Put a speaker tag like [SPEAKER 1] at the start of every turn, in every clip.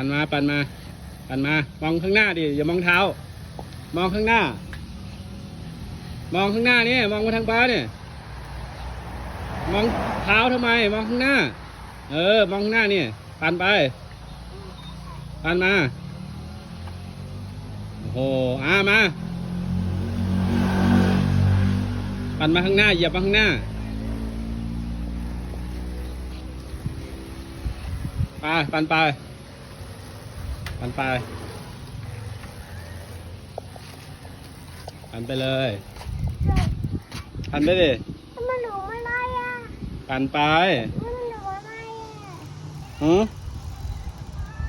[SPEAKER 1] ปั่นมาปั่นมาปั่นมามองข้างหน้าดิอย่ามองเท้า มองข้างหน้า มองข้างหน้านี่มองมาทางป้าเนี่ยมองเท้าทำไม มองข้างหน้า เออ มองข้างหน้านี่ปั่นไปปั่นมาโอ้โหอ่ามาปั่นมาข้างหน้าเหยียบมาข้างหน้าไปปันไป ปันไปปันไปเลยปันไปดิ
[SPEAKER 2] ทำไมหนูไม่ไล่อะ
[SPEAKER 1] ปันไป
[SPEAKER 2] ทำไมหนูไม่ไล่อะ
[SPEAKER 1] หืม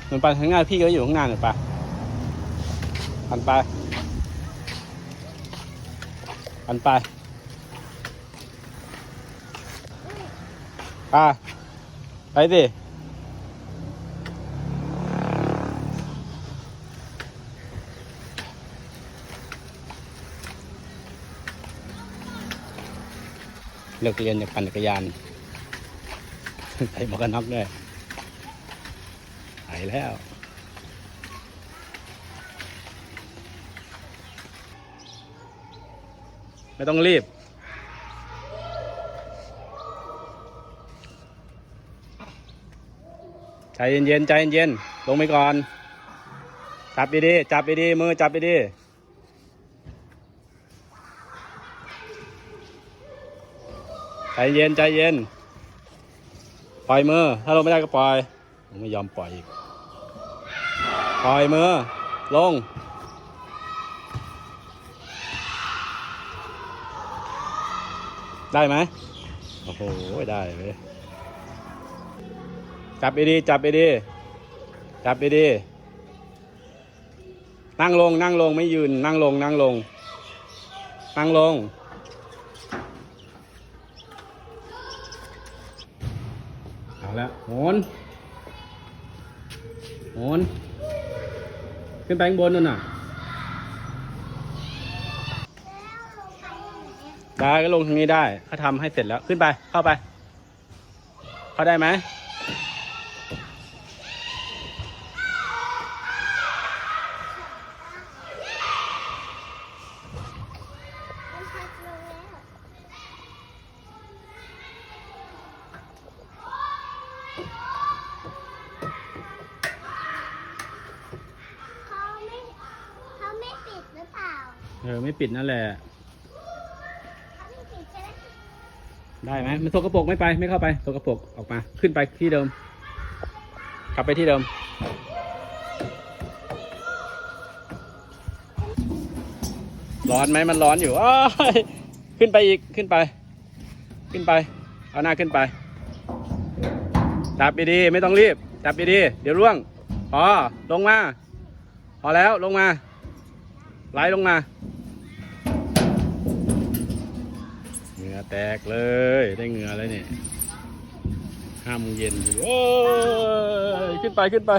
[SPEAKER 1] หนูปันข้างหน้าพี่ก็อยู่ข้างหน้าหนูปะปันไปปันไปไปไปดิ เลิกเรียนจะปั่นจักรยานใส่หมวกกันน็อกด้วยไปแล้ว ไม่ต้องรีบ ใจเย็นๆใจเย็นๆลงไปก่อน จับดีๆจับดีๆมือจับดีๆใจ เย็นใจเย็น ปล่อยมือ ถ้าลงไม่ได้ก็ปล่อย ไม่ยอมปล่อยอีก ปล่อยมือ ลง ได้ไหมโอ้โห ได้เลยจับดีจับดีจับดีนั่งลง นั่งลง ไม่ยืน นั่งลง นั่งลง นั่งลง เอาละโหนโหนขึ้นไปข้างบนนู่นน่ะได้ก็ลงทางนี้ได้เขาทำให้เสร็จแล้วขึ้นไปเข้าไป เข้าได้ไหม
[SPEAKER 2] มันพัดลงแล้วเขาไม่เขาไม่ปิดหรือเปล่า
[SPEAKER 1] เออไม่ปิดนั่นแหละ
[SPEAKER 2] เขาไม่ปิดใช่ไหม
[SPEAKER 1] ได้ไหมมันสกปรกไม่ไปไม่เข้าไปสกปรกออกมา ขึ้นไปที่เดิม กลับไปที่เดิม ร้อนไหมมันร้อนอยู่อ้ายขึ้นไปอีกขึ้นไป ขึ้นไป เอาหน้าขึ้นไปจับดีๆไม่ต้องรีบจับดีๆเดี๋ยวร่วงพอลงมา พอแล้วลงมา ไหลลงมาเหงื่อแตกเลยได้เหงื่อแล้วนี่ห้ามเย็นอยู่โอ้ยขึ้นไปขึ้นไป